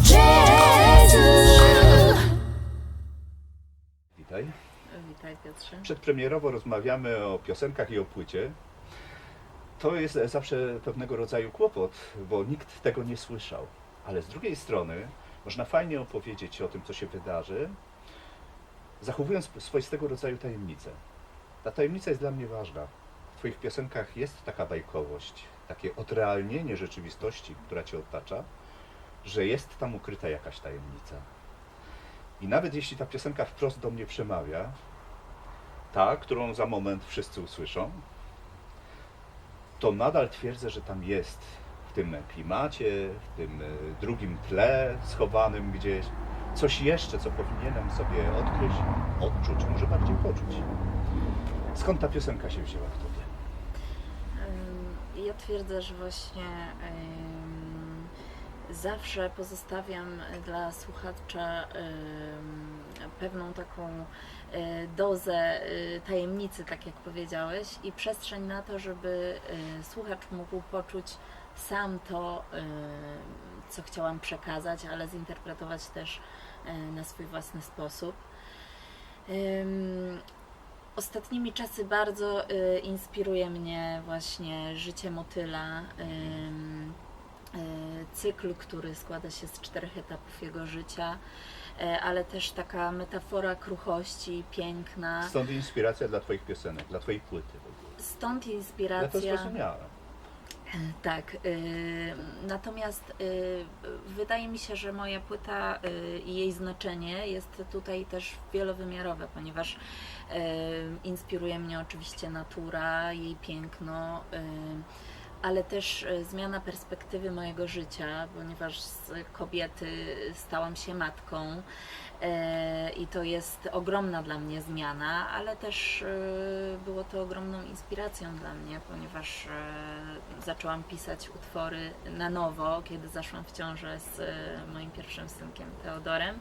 Jezu. Witaj. Witaj Piotrze. Przedpremierowo rozmawiamy o piosenkach i o płycie. To jest zawsze pewnego rodzaju kłopot, bo nikt tego nie słyszał. Ale z drugiej strony można fajnie opowiedzieć o tym, co się wydarzy, zachowując swoistego rodzaju tajemnicę. Ta tajemnica jest dla mnie ważna. Twoich piosenkach jest taka bajkowość, takie odrealnienie rzeczywistości, która Cię otacza, że jest tam ukryta jakaś tajemnica. I nawet jeśli ta piosenka wprost do mnie przemawia, ta, którą za moment wszyscy usłyszą, to nadal twierdzę, że tam jest w tym klimacie, w tym e, drugim tle schowanym gdzieś coś jeszcze, co powinienem sobie odkryć, odczuć, może bardziej poczuć. Skąd ta piosenka się wzięła? Ym, Ja twierdzę, że właśnie zawsze pozostawiam dla słuchacza pewną taką y, dozę y, tajemnicy, tak jak powiedziałeś, i przestrzeń na to, żeby y, słuchacz mógł poczuć sam to, co chciałam przekazać, ale zinterpretować też na swój własny sposób. Ostatnimi czasy bardzo y, inspiruje mnie właśnie życie motyla. ym, y, cykl, który składa się z czterech etapów jego życia, y, ale też taka metafora kruchości, piękna. Stąd inspiracja dla twoich piosenek, dla twojej płyty w ogóle. Stąd Ja to inspiracja. zrozumiałem. Tak. y, natomiast y, wydaje mi się, że moja płyta y, i jej znaczenie jest tutaj też wielowymiarowe, ponieważ inspiruje mnie oczywiście natura, jej piękno. Ale też y, zmiana perspektywy mojego życia, ponieważ z kobiety stałam się matką e, i to jest ogromna dla mnie zmiana, ale też y, było to ogromną inspiracją dla mnie, ponieważ e, zaczęłam pisać utwory na nowo, kiedy zaszłam w ciążę z e, moim pierwszym synkiem Teodorem.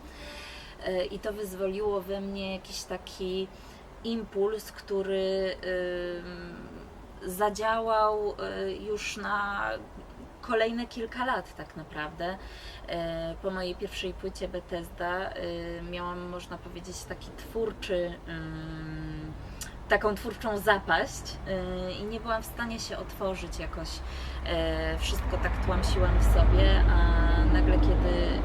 E, I to wyzwoliło we mnie jakiś taki impuls, który zadziałał y, już na kolejne kilka lat tak naprawdę. E, Po mojej pierwszej płycie Bethesda y, miałam, można powiedzieć, taki twórczy, ym, taką twórczą zapaść y, i nie byłam w stanie się otworzyć jakoś. Wszystko tak tłamsiłam w sobie, a nagle kiedy ym,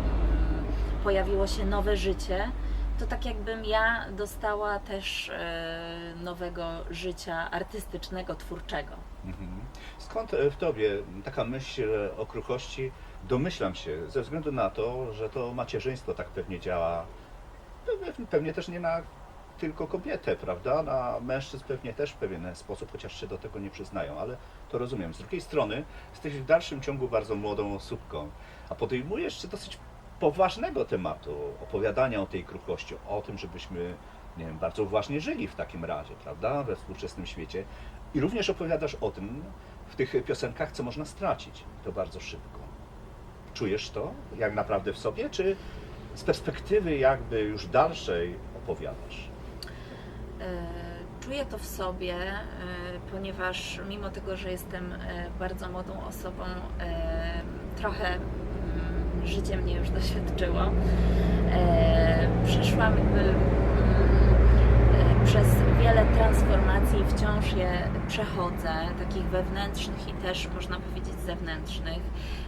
pojawiło się nowe życie, to tak jakbym ja dostała też e, nowego życia artystycznego, twórczego. Mhm. Skąd e, w tobie taka myśl o kruchości? Domyślam się, ze względu na to, że to macierzyństwo tak pewnie działa, pewnie- też nie na tylko kobietę, prawda? Na mężczyzn pewnie też w pewien sposób, chociaż się do tego nie przyznają, ale to rozumiem. Z drugiej strony jesteś w dalszym ciągu bardzo młodą osóbką, a podejmujesz się dosyć poważnego tematu, opowiadania o tej kruchości, o tym, żebyśmy, nie wiem, bardzo uważnie żyli w takim razie, prawda? We współczesnym świecie. I również opowiadasz o tym w tych piosenkach, co można stracić. To bardzo szybko. Czujesz to jak naprawdę w sobie, czy z perspektywy jakby już dalszej opowiadasz? E, Czuję to w sobie, e, ponieważ mimo tego, że jestem e, bardzo młodą osobą, trochę życie mnie już doświadczyło. E, Przeszłam jakby, mm, e, przez wiele transformacji wciąż je przechodzę, takich wewnętrznych i też można powiedzieć zewnętrznych.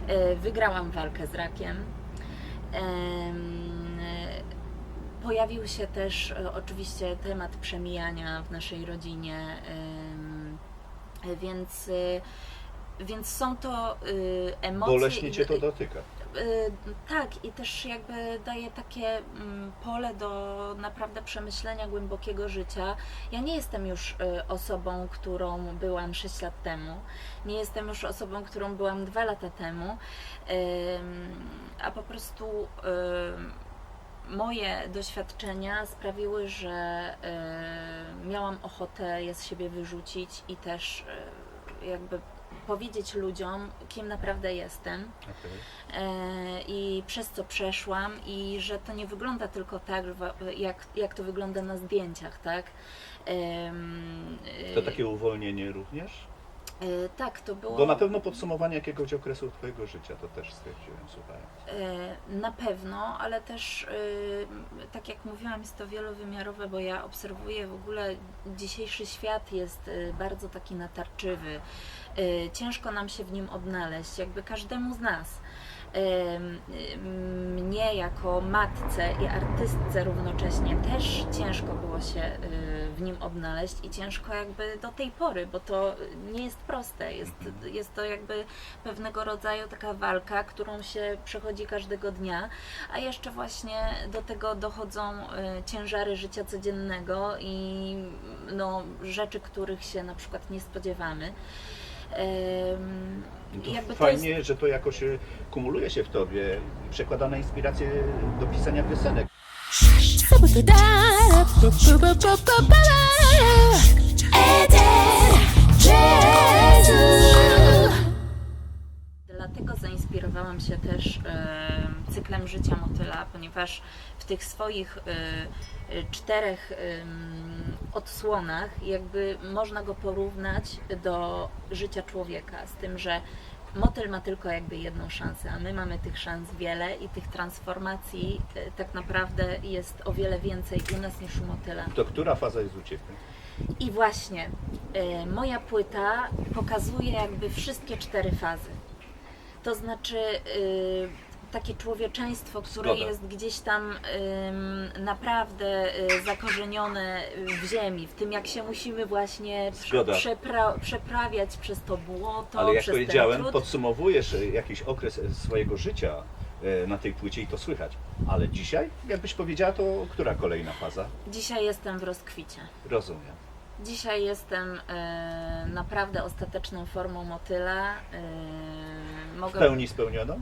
E, Wygrałam walkę z rakiem. Em, Pojawił się też e, oczywiście temat przemijania w naszej rodzinie, e, więc, e, więc są to e, emocje. Boleśnie i- cię to dotyka. Y, Tak, i też jakby daje takie mm, pole do naprawdę przemyślenia głębokiego życia. Ja nie jestem już y, osobą, którą byłam 6 lat temu, nie jestem już osobą, którą byłam 2 lata temu, Ym, a po prostu moje doświadczenia sprawiły, że y, miałam ochotę je z siebie wyrzucić i też y, jakby powiedzieć ludziom, kim naprawdę jestem Okej. e, i przez co przeszłam i że to nie wygląda tylko tak, jak, jak to wygląda na zdjęciach, tak? To e, takie uwolnienie również? E, tak, to było. Bo na pewno podsumowanie jakiegoś okresu Twojego życia, to też stwierdziłem, słuchając. E, Na pewno, ale też e, tak jak mówiłam, jest to wielowymiarowe, bo ja obserwuję w ogóle dzisiejszy świat jest bardzo taki natarczywy. E, Ciężko nam się w nim odnaleźć, jakby każdemu z nas. Mnie jako matce i artystce równocześnie też ciężko było się e, w nim odnaleźć i ciężko jakby do tej pory, bo to nie jest proste. Jest, jest to jakby pewnego rodzaju taka walka, którą się przechodzi każdego dnia, a jeszcze właśnie do tego dochodzą e, ciężary życia codziennego i no, rzeczy, których się na przykład nie spodziewamy. No To jakby to fajnie, jest- że to jakoś e, kumuluje się w Tobie i przekłada na inspirację do pisania piosenek. Dlatego zainspirowałam się też e, cyklem życia motyla, ponieważ w tych swoich e, e, czterech odsłonach jakby można go porównać do życia człowieka, z tym, że motyl ma tylko jakby jedną szansę, a my mamy tych szans wiele i tych transformacji tak naprawdę jest o wiele więcej u nas niż u motyla. To która faza jest u Ciebie? I właśnie moja płyta pokazuje jakby wszystkie cztery fazy. To znaczy e, takie człowieczeństwo, które Zgoda. jest gdzieś tam naprawdę e, zakorzenione w ziemi, w tym jak się musimy właśnie Zgoda. przepra- przeprawiać przez to błoto, Ale jak przez powiedziałem, podsumowujesz jakiś okres e, swojego życia e, na tej płycie i to słychać. Ale dzisiaj, jakbyś powiedziała, to która kolejna faza? Dzisiaj jestem w rozkwicie. Rozumiem. Dzisiaj jestem e, naprawdę ostateczną formą motyla. E, W mogę, pełni spełnioną? e,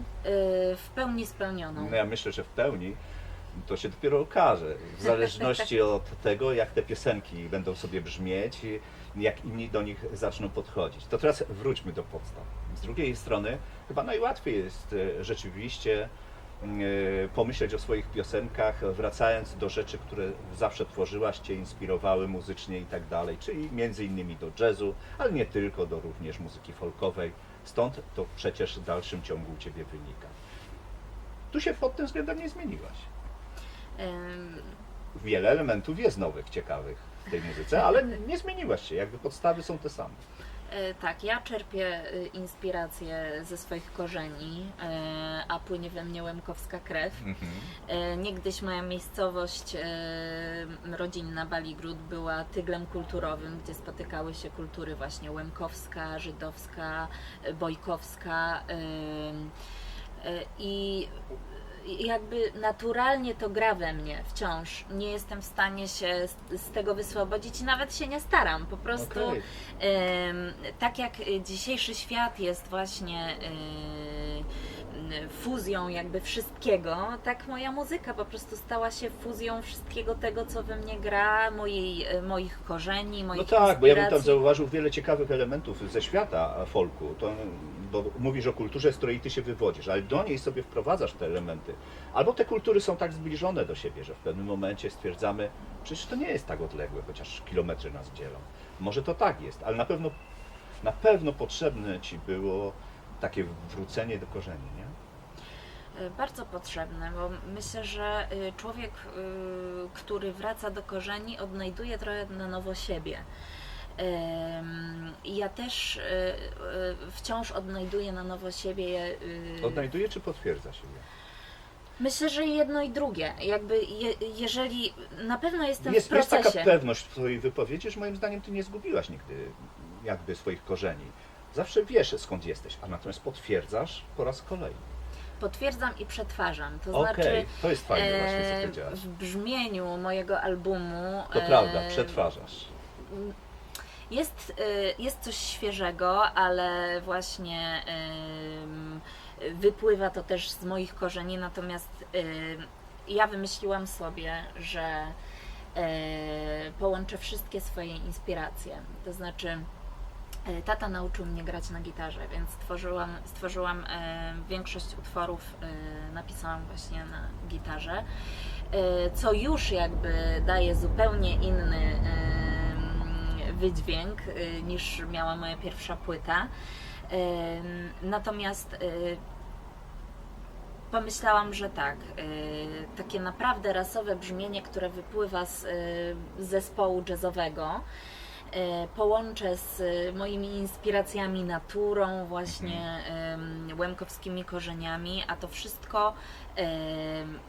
w pełni spełnioną. No ja myślę, że w pełni to się dopiero okaże. W zależności od tego, jak te piosenki będą sobie brzmieć, jak inni do nich zaczną podchodzić. To teraz wróćmy do podstaw. Z drugiej strony, chyba najłatwiej jest e, rzeczywiście e, pomyśleć o swoich piosenkach, wracając do rzeczy, które zawsze tworzyłaś, Cię inspirowały muzycznie i tak dalej, czyli między innymi do jazzu, ale nie tylko, do również muzyki folkowej. Stąd to przecież w dalszym ciągu u Ciebie wynika. Tu się pod tym względem nie zmieniłaś. Wiele elementów jest nowych, ciekawych w tej muzyce, ale nie zmieniłaś się, jakby podstawy są te same. E, tak, ja czerpię e, inspirację ze swoich korzeni, e, a płynie we mnie łemkowska krew. E, Niegdyś moja miejscowość rodzinna Baligród była tyglem kulturowym, gdzie spotykały się kultury właśnie łemkowska, żydowska, bojkowska. i jakby naturalnie to gra we mnie wciąż. Nie jestem w stanie się z, z tego wyswobodzić i nawet się nie staram. Po prostu Okej. Em, tak jak y, dzisiejszy świat jest właśnie y, y, fuzją jakby wszystkiego, tak moja muzyka po prostu stała się fuzją wszystkiego tego, co we mnie gra, mojej, y, moich korzeni, No moich tak, bo ja bym tam inspiracji. zauważył wiele ciekawych elementów ze świata folku. To, bo mówisz o kulturze, z której ty się wywodzisz, ale do niej sobie wprowadzasz te elementy. Albo te kultury są tak zbliżone do siebie, że w pewnym momencie stwierdzamy, przecież to nie jest tak odległe, chociaż kilometry nas dzielą. Może to tak jest, ale na pewno, na pewno potrzebne ci było takie wrócenie do korzeni, nie? Y, Bardzo potrzebne, bo myślę, że y, człowiek, y, który wraca do korzeni, odnajduje trochę na nowo siebie. Ja też y, y, wciąż odnajduję na nowo siebie. y, Odnajduje czy potwierdza siebie? Myślę, że jedno i drugie. Jakby je, jeżeli na pewno jestem Jest, w jest procesie. taka pewność w Twojej wypowiedzi, że moim zdaniem Ty nie zgubiłaś nigdy jakby swoich korzeni. Zawsze wiesz skąd jesteś, a natomiast potwierdzasz po raz kolejny. Potwierdzam i przetwarzam. To Okej, znaczy to jest fajne właśnie, co e, powiedziałaś. w brzmieniu mojego albumu To e, prawda, przetwarzasz. Jest, e, jest coś świeżego, ale właśnie wypływa to też z moich korzeni, natomiast em, ja wymyśliłam sobie, że e, połączę wszystkie swoje inspiracje. To znaczy, tata nauczył mnie grać na gitarze, więc stworzyłam, stworzyłam większość utworów, napisałam właśnie na gitarze, co już jakby daje zupełnie inny wydźwięk y, niż miała moja pierwsza płyta. Natomiast y, pomyślałam, że tak, y, takie naprawdę rasowe brzmienie, które wypływa z zespołu jazzowego, połączę z moimi inspiracjami naturą, właśnie łemkowskimi korzeniami, a to wszystko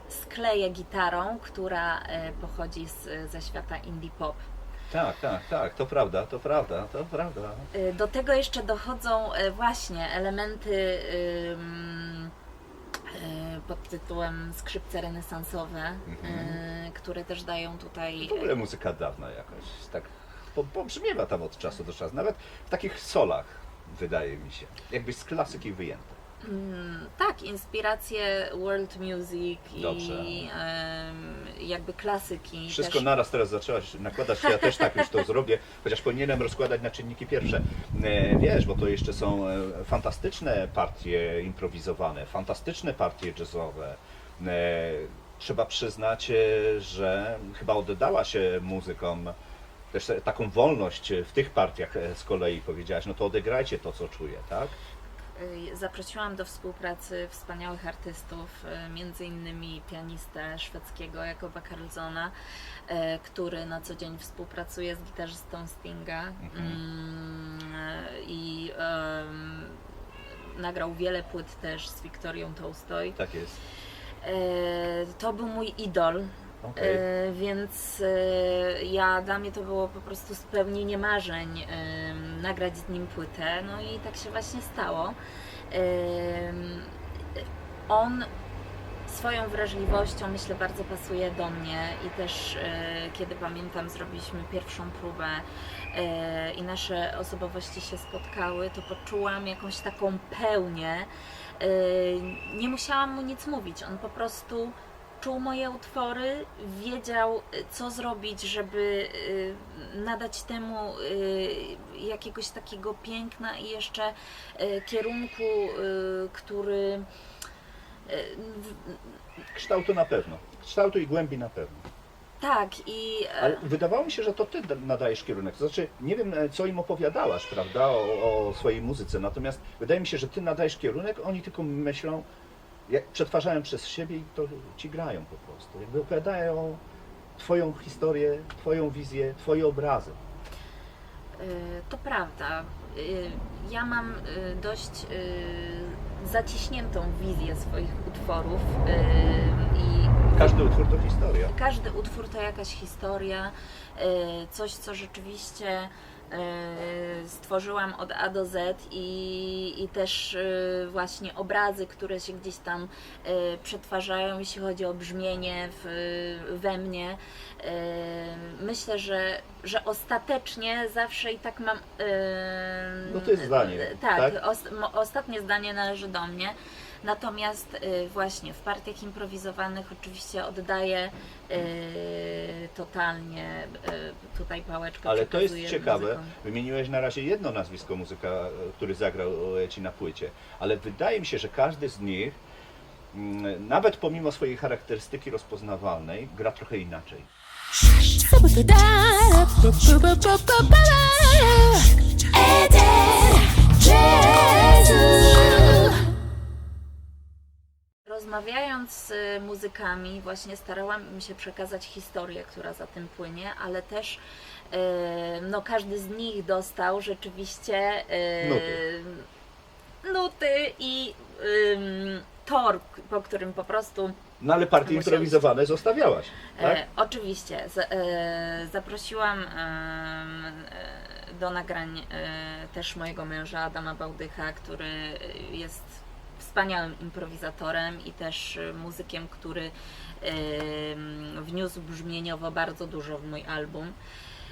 skleję gitarą, która pochodzi z, ze świata indie pop. Tak, tak, tak, to prawda, to prawda, to prawda. Y, Do tego jeszcze dochodzą y, właśnie elementy y, pod tytułem skrzypce renesansowe, Mhm. które też dają tutaj. W ogóle muzyka dawna jakoś, tak po- pobrzmiewa tam od czasu do czasu, nawet w takich solach, wydaje mi się, jakbyś z klasyki wyjęte. Mm, tak, inspiracje world music Dobrze. i em, jakby klasyki. Wszystko też. naraz teraz zaczęłaś nakładać, ja też tak już to zrobię, chociaż powinienem rozkładać na czynniki pierwsze. E, Wiesz, bo to jeszcze są e, fantastyczne partie improwizowane, fantastyczne partie jazzowe. E, Trzeba przyznać, e, że chyba oddała się muzykom też taką wolność w tych partiach e, z kolei powiedziałaś, no to odegrajcie to, co czuję, tak? Y, Zaprosiłam do współpracy wspaniałych artystów, y, między innymi pianistę szwedzkiego Jakoba Karlsona, y, który na co dzień współpracuje z gitarzystą Stinga Mhm. Mm, i em, nagrał wiele płyt też z Wiktorią Tolstoj. Tak jest. To był mój idol, E, więc e, ja dla mnie to było po prostu spełnienie marzeń em, nagrać z nim płytę. No i tak się właśnie stało. On swoją wrażliwością myślę bardzo pasuje do mnie i też e, kiedy pamiętam zrobiliśmy pierwszą próbę i nasze osobowości się spotkały, to poczułam jakąś taką pełnię. Nie musiałam mu nic mówić, on po prostu czuł moje utwory, wiedział co zrobić, żeby y, nadać temu y, jakiegoś takiego piękna i jeszcze y, kierunku, który Kształtu na pewno. Kształtu i głębi na pewno. tak i e, Ale wydawało mi się, że to ty da- nadajesz kierunek. To znaczy, nie wiem, e, co im opowiadałaś, prawda, o, o swojej muzyce, natomiast wydaje mi się, że ty nadajesz kierunek, oni tylko myślą, jak przetwarzają przez siebie i to ci grają po prostu. Jakby opowiadają twoją historię, twoją wizję, twoje obrazy. y, to prawda. Y, Ja mam y, dość zaciśniętą wizję swoich utworów i Każdy utwór to historia. Każdy utwór to jakaś historia, coś, co rzeczywiście stworzyłam od A do Z i, i też y, właśnie obrazy, które się gdzieś tam y, przetwarzają, jeśli chodzi o brzmienie w, we mnie. Myślę, że, że ostatecznie zawsze i tak mam. No to jest zdanie, Tak, tak? Os, ostatnie zdanie należy do mnie. Natomiast y, właśnie w partiach improwizowanych oczywiście oddaję y, totalnie y, tutaj pałeczkę. Ale to jest ciekawe. muzykom. Wymieniłeś na razie jedno nazwisko muzyka, który zagrał ci na płycie, ale wydaje mi się, że każdy z nich, mm, nawet pomimo swojej charakterystyki rozpoznawalnej, gra trochę inaczej. Rozmawiając z y, muzykami, właśnie starałam się przekazać historię, która za tym płynie, ale też y, no, każdy z nich dostał rzeczywiście y, Nuty. nuty i tor, po którym po prostu No ale partie Musiał- improwizowane zostawiałaś, tak? E, oczywiście. Z, e, zaprosiłam e, do nagrań e, też mojego męża Adama Bałdycha, który e, jest wspaniałym improwizatorem i też e, muzykiem, który wniósł brzmieniowo bardzo dużo w mój album.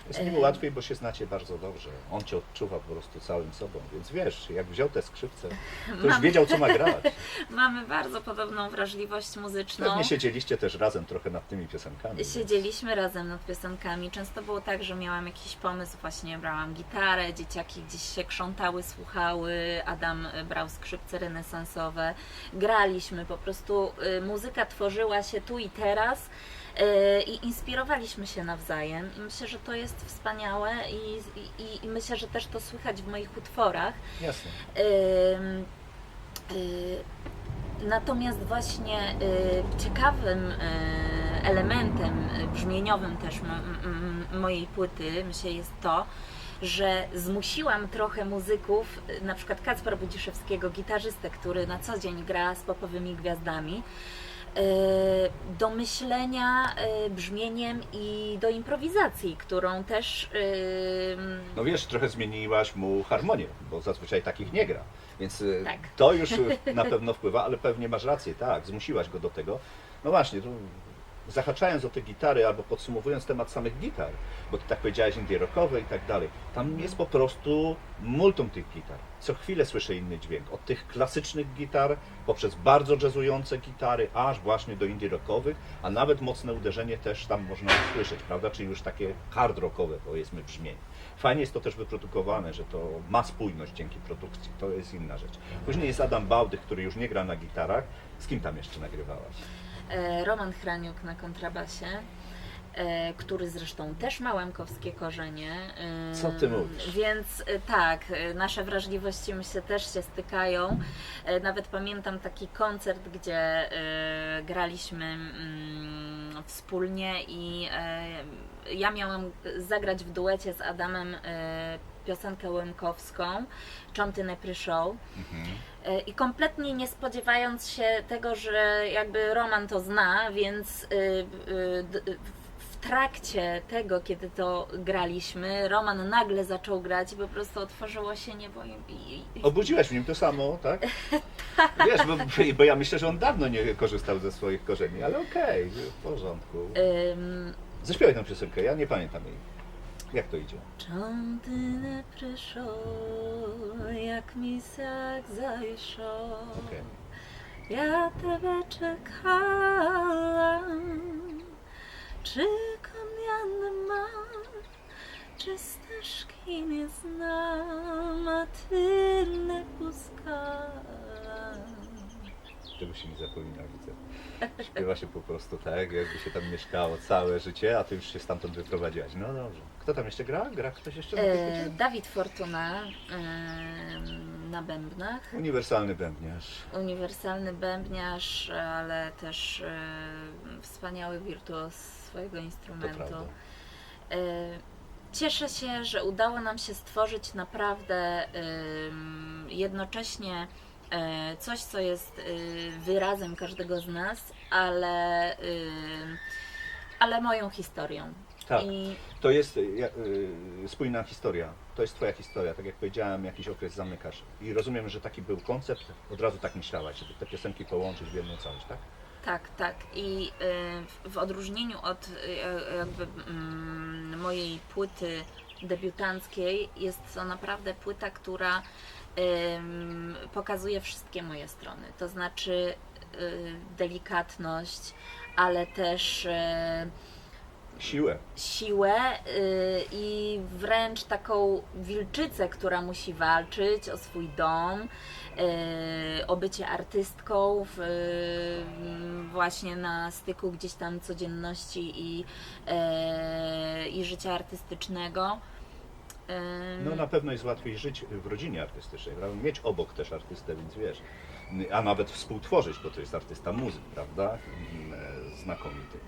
Jest nim e, łatwiej, bo się znacie bardzo dobrze. On cię odczuwa po prostu całym sobą, więc wiesz, jak wziął te skrzypce, to już Mamy- wiedział, co ma grać. Mamy bardzo podobną wrażliwość muzyczną. Pewnie siedzieliście też razem trochę nad tymi piosenkami. więc- Siedzieliśmy razem nad piosenkami. Często było tak, że miałam jakiś pomysł, właśnie brałam gitarę, dzieciaki gdzieś się krzątały, słuchały, Adam y, brał skrzypce renesansowe, graliśmy, po prostu y, muzyka tworzyła się tu i teraz. E, I inspirowaliśmy się nawzajem i myślę, że to jest wspaniałe i, i, i myślę, że też to słychać w moich utworach. Jasne. Y, Natomiast właśnie y, ciekawym y, elementem brzmieniowym też mojej płyty, myślę, jest to, że zmusiłam trochę muzyków, na przykład Kacpra Budziszewskiego, gitarzystę, który na co dzień gra z popowymi gwiazdami, do myślenia y, brzmieniem i do improwizacji, którą też y, No wiesz, trochę zmieniłaś mu harmonię, bo zazwyczaj takich nie gra. Więc y, Tak. to już y, na pewno wpływa, ale pewnie masz rację, tak, zmusiłaś go do tego. No właśnie, tu zahaczając o te gitary albo podsumowując temat samych gitar, bo ty tak powiedziałeś indie rockowe i tak dalej, tam jest po prostu multum tych gitar. Co chwilę słyszę inny dźwięk. Od tych klasycznych gitar, poprzez bardzo jazzujące gitary, aż właśnie do indie rockowych, a nawet mocne uderzenie też tam można usłyszeć, prawda? Czyli już takie hard rockowe powiedzmy brzmienie. Fajnie jest to też wyprodukowane, że to ma spójność dzięki produkcji. To jest inna rzecz. Później jest Adam Bałdych, który już nie gra na gitarach. Z kim tam jeszcze nagrywałaś? E, Roman Hraniuk na kontrabasie, e, który zresztą też ma łemkowskie korzenie. e, Co ty mówisz? Więc tak, nasze wrażliwości myślę też się stykają. Nawet pamiętam taki koncert, gdzie graliśmy mm, wspólnie i ja miałam zagrać w duecie z Adamem piosenkę łemkowską, Czonty Nepry Show. E, I kompletnie nie spodziewając się tego, że jakby Roman to zna, więc y, y, d- w trakcie tego, kiedy to graliśmy, Roman nagle zaczął grać i po prostu otworzyło się niebo i, Obudziłaś w nim to samo, tak? Wiesz, bo, bo ja myślę, że on dawno nie korzystał ze swoich korzeni, ale okej, w porządku. Ym, Zaśpiewaj tę piosenkę, ja nie pamiętam jej Jak to idzie? Czonty не прийшов, як місяк зайшов. Okej. Я тебе чекала, чекам я нема, чи стежки не знам, а ти не пускала. Tego się nie zapomina, widzę. Śpiewa się po prostu tak, jakby się tam mieszkało całe życie, a ty już się stamtąd wyprowadziłaś. No dobrze. Kto tam jeszcze gra? Gra ktoś jeszcze na E? Dawid Fortuna na bębnach. Uniwersalny bębniarz. Uniwersalny bębniarz, ale też e, wspaniały wirtuoz swojego instrumentu. E, Cieszę się, że udało nam się stworzyć naprawdę jednocześnie coś, co jest y, wyrazem każdego z nas, ale, ym, ale moją historią. Tak. I To jest y, y, spójna historia. To jest twoja historia. Tak jak powiedziałem, jakiś okres zamykasz. I rozumiem, że taki był koncept. Od razu tak myślałaś, żeby te piosenki połączyć w jedną całość, tak? tak, tak. I y, w- odróżnieniu od y, jakby mm, mojej płyty debiutanckiej jest to naprawdę płyta, która pokazuje wszystkie moje strony. To znaczy y, delikatność, ale też y, Siłę. siłę y, i wręcz taką wilczycę, która musi walczyć o swój dom, o bycie artystką w, właśnie na styku gdzieś tam codzienności i, i życia artystycznego. No na pewno jest łatwiej żyć w rodzinie artystycznej, prawda? mieć obok też artystę, więc wiesz, a nawet współtworzyć, bo to jest artysta muzyk, prawda? Mm, e, Znakomity.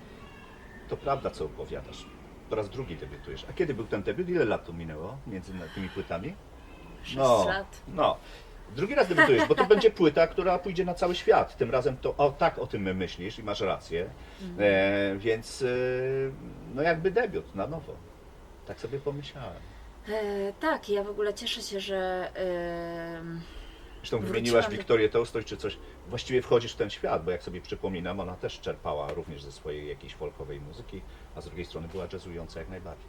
To prawda, co opowiadasz. Po raz drugi debiutujesz. A kiedy był ten debiut? Ile lat to minęło między tymi płytami? Sześć no, lat. No. Drugi raz debiutujesz, bo to będzie płyta, która pójdzie na cały świat. Tym razem to o tak o tym myślisz i masz rację. E, więc e, no jakby debiut na nowo. Tak sobie pomyślałem. E, tak, ja w ogóle cieszę się, że Zresztą wymieniłaś Wiktorię Tolstoj czy coś. Właściwie wchodzisz w ten świat, bo jak sobie przypominam, ona też czerpała również ze swojej jakiejś folkowej muzyki, a z drugiej strony była jazzująca jak najbardziej.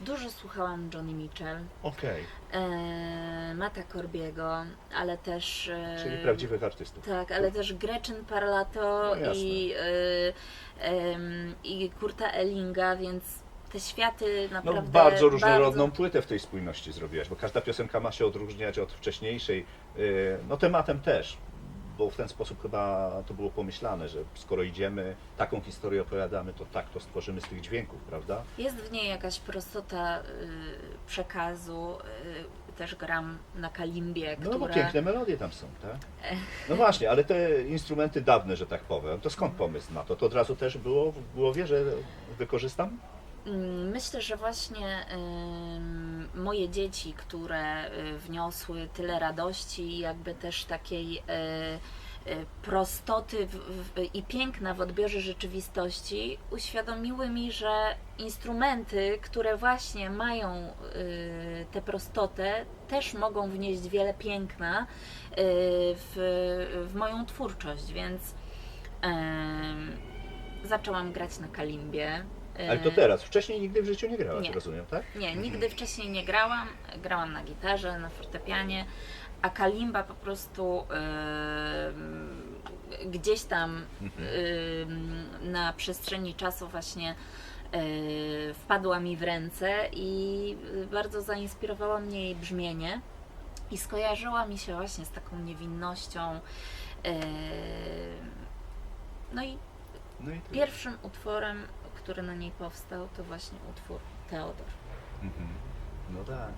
dużo słuchałam Johnny Mitchell. Okej, e, Mata Corbiego, ale też. e, czyli prawdziwych artystów. Tak, ale też Gretchen Parlato No jasne. i, em, i Kurta Ellinga, więc te światy No naprawdę. bardzo różnorodną bardzo- płytę w tej spójności zrobiłaś, bo każda piosenka ma się odróżniać od wcześniejszej. Yy, No tematem też. bo w ten sposób chyba to było pomyślane, że skoro idziemy, taką historię opowiadamy, to tak to stworzymy z tych dźwięków, prawda? Jest w niej jakaś prostota y, przekazu. Y, też gram na kalimbie, No bo piękne melodie tam są, tak? No właśnie, ale te instrumenty dawne, że tak powiem, to skąd pomysł na to? To od razu też było w głowie, że wykorzystam? Mm, Myślę, że właśnie moje dzieci, które y, wniosły tyle radości i jakby też takiej y, y, prostoty i piękna w odbiorze rzeczywistości, uświadomiły mi, że instrumenty, które właśnie mają tę prostotę, też mogą wnieść wiele piękna w, w moją twórczość, więc zaczęłam grać na kalimbie. Ale to Y, teraz, wcześniej nigdy w życiu nie grałaś, Nie. rozumiem, tak? nie, nigdy wcześniej nie grałam. Grałam na gitarze, na fortepianie, a kalimba po prostu yy, gdzieś tam yy, na przestrzeni czasu właśnie yy, wpadła mi w ręce i bardzo zainspirowała mnie jej brzmienie i skojarzyła mi się właśnie z taką niewinnością. Yy, no i No i pierwszym utworem, który na niej powstał, to właśnie utwór Teodor. Mhm. No tak.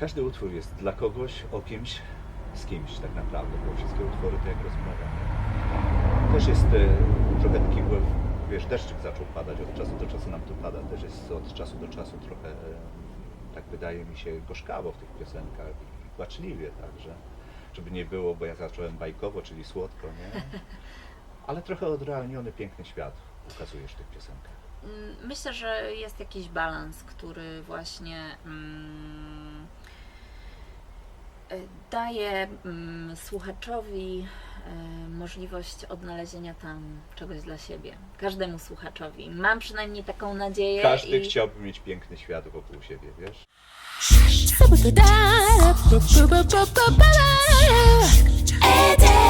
Każdy utwór jest dla kogoś, o kimś, z kimś tak naprawdę, bo wszystkie utwory to jak rozmowa. nie? Też jest e, trochę taki, wiesz, deszczyk zaczął padać, od czasu do czasu nam tu pada, też jest od czasu do czasu trochę, e, tak wydaje mi się, gorzkawo w tych piosenkach i płaczliwie także, żeby nie było, bo ja zacząłem bajkowo, czyli słodko, nie? Ale trochę odrealniony, piękny świat ukazujesz w tych piosenkach? Myślę, że jest jakiś balans, który właśnie daje słuchaczowi możliwość odnalezienia tam czegoś dla siebie. Każdemu słuchaczowi. Mam przynajmniej taką nadzieję. Każdy i... chciałby mieć piękny świat wokół siebie, wiesz? Eter,